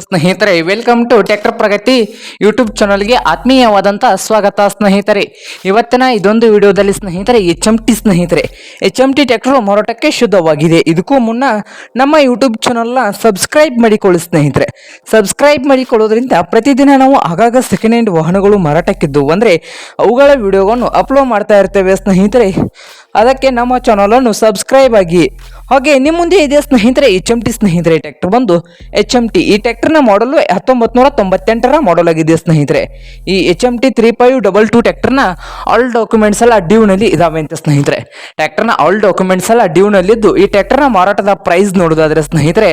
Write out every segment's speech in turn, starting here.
ಸ್ನೇಹಿತರೆ welcome to tractor Pragati YouTube ಚಾನಲ್ಗೆ ಆತ್ಮೀಯವಾದಂಥ ಸ್ವಾಗತ ಸ್ನೇಹಿತರೆ. ಇವತ್ತಿನ ಇದೊಂದು ವಿಡಿಯೋದಲ್ಲಿ ಸ್ನೇಹಿತರೆ ಎಚ್ ಎಂ ಟಿ ಸ್ನೇಹಿತರೆ. ಎಚ್ ಎಂ ಟಿ ಟ್ಯಾಕ್ಟರ್ ಮಾರಾಟಕ್ಕೆ ಶುದ್ಧವಾಗಿದೆ. ಇದಕ್ಕೂ ಮುನ್ನ ನಮ್ಮ ಯೂಟ್ಯೂಬ್ ಚಾನಲ್ನ ಸಬ್ಸ್ಕ್ರೈಬ್ ಮಾಡಿಕೊಳ್ಳಿ ಸ್ನೇಹಿತರೆ. ಸಬ್ಸ್ಕ್ರೈಬ್ ಮಾಡಿಕೊಳ್ಳೋದ್ರಿಂದ ಪ್ರತಿದಿನ ನಾವು ಆಗಾಗ ಸೆಕೆಂಡ್ ಹ್ಯಾಂಡ್ ವಾಹನಗಳು ಮಾರಾಟಕ್ಕಿದ್ದು ಅಂದರೆ, ಅವುಗಳ ವಿಡಿಯೋವನ್ನು ಅಪ್ಲೋಡ್ ಮಾಡ್ತಾ ಇರ್ತೇವೆ ಸ್ನೇಹಿತರೆ. ಅದಕ್ಕೆ ನಮ್ಮ ಚಾನಲನ್ನು ಸಬ್ಸ್ಕ್ರೈಬ್ ಆಗಿ. ಹಾಗೆ ನಿಮ್ಮ ಮುಂದೆ ಇದೆ ಸ್ನೇಹಿತರೆ ಎಚ್ ಎಂ ಟಿ ಸ್ನೇಹಿತರೆ. ಟ್ಯಾಕ್ಟರ್ ಬಂದು ಎಚ್ ಎಂ ಟಿ ಈ ಟ್ರ್ಯಾಕ್ಟರ್ನ ಮಾಡಲು ಹತ್ತೊಂಬತ್ತು ನೂರ ತೊಂಬತ್ತೆಂಟರ ಮಾಡಲ್ ಆಗಿದೆ ಸ್ನೇಹಿತರೆ. ಈ H M T three five double two ಟ್ಯಾಕ್ಟರ್ನ all documents ಎಲ್ಲ ಡ್ಯೂನಲ್ಲಿ ಇದಾವೆ ಅಂತ ಸ್ನೇಹಿತರೆ. ಟ್ಯಾಕ್ಟರ್ನ ಆಲ್ ಡಾಕ್ಯುಮೆಂಟ್ಸ್ ಎಲ್ಲ ಡ್ಯೂನಲ್ಲಿದ್ದು ಈ ಟ್ಯಾಕ್ಟರ್ನ ಮಾರಾಟದ ಪ್ರೈಸ್ ನೋಡೋದಾದ್ರೆ ಸ್ನೇಹಿತರೆ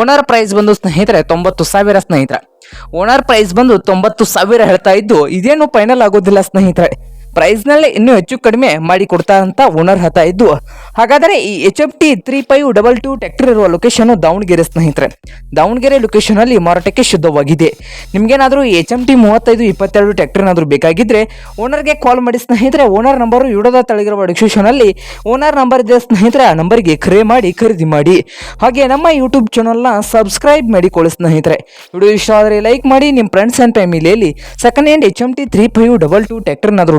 ಓನರ್ ಪ್ರೈಸ್ ಬಂದು ಸ್ನೇಹಿತರೆ ತೊಂಬತ್ತು ಸಾವಿರ ಸ್ನೇಹಿತರೆ. ಓನರ್ ಪ್ರೈಸ್ ಬಂದು ತೊಂಬತ್ತು ಸಾವಿರ ಹೇಳ್ತಾ ಇದ್ದು ಇದೇನು ಫೈನಲ್ ಆಗೋದಿಲ್ಲ ಸ್ನೇಹಿತರೆ. ಪ್ರೈಸ್ನಲ್ಲೇ ಇನ್ನೂ ಹೆಚ್ಚು ಕಡಿಮೆ ಮಾಡಿ ಕೊಡ್ತಾ ಅಂತ ಓನರ್ ಹತ ಇದ್ದು. ಹಾಗಾದರೆ ಈ H F T three five double two tractor ಇರುವ ಲೊಕೇಶನ್ ದಾವಣಗೆರೆ ಸ್ನೇಹಿತರೆ. ದಾವಣಗೆರೆ ಲೊಕೇಶನಲ್ಲಿ ಮಾರಾಟಕ್ಕೆ ಶುದ್ಧವಾಗಿದೆ. ನಿಮ್ಗೇನಾದರೂ ಎಚ್ ಎಂ ಟಿ ಮೂವತ್ತೈದು ಇಪ್ಪತ್ತೆರಡು ಟ್ರ್ಯಾಕ್ಟರ್ ಏನಾದರೂ ಬೇಕಾಗಿದ್ದರೆ ಓನರ್ಗೆ ಕಾಲ್ ಮಾಡಿ ಸ್ನೇಹಿತರೆ. ಓನರ್ ನಂಬರು ವಿಡಿಯೋದ ತಳಗಿರುವ ಡಿಸ್ಕ್ರಿಪ್ಷನಲ್ಲಿ ಓನರ್ ನಂಬರ್ ಇದೆ ಸ್ನೇಹಿತರೆ. ಆ ನಂಬರ್ಗೆ ಕರೆ ಮಾಡಿ ಖರೀದಿ ಮಾಡಿ. ಹಾಗೆ ನಮ್ಮ ಯೂಟ್ಯೂಬ್ ಚಾನಲ್ನ ಸಬ್ಸ್ಕ್ರೈಬ್ ಮಾಡಿಕೊಳ್ಳಿ ಸ್ನೇಹಿತರೆ. ವಿಡಿಯೋ ಇಷ್ಟ ಆದರೆ ಲೈಕ್ ಮಾಡಿ. ನಿಮ್ಮ ಫ್ರೆಂಡ್ಸ್ ಆ್ಯಂಡ್ ಫ್ಯಾಮಿಲಿಯಲ್ಲಿ second hand H M T three five double two ಟ್ರ್ಯಾಕ್ಟರ್ನಾದರೂ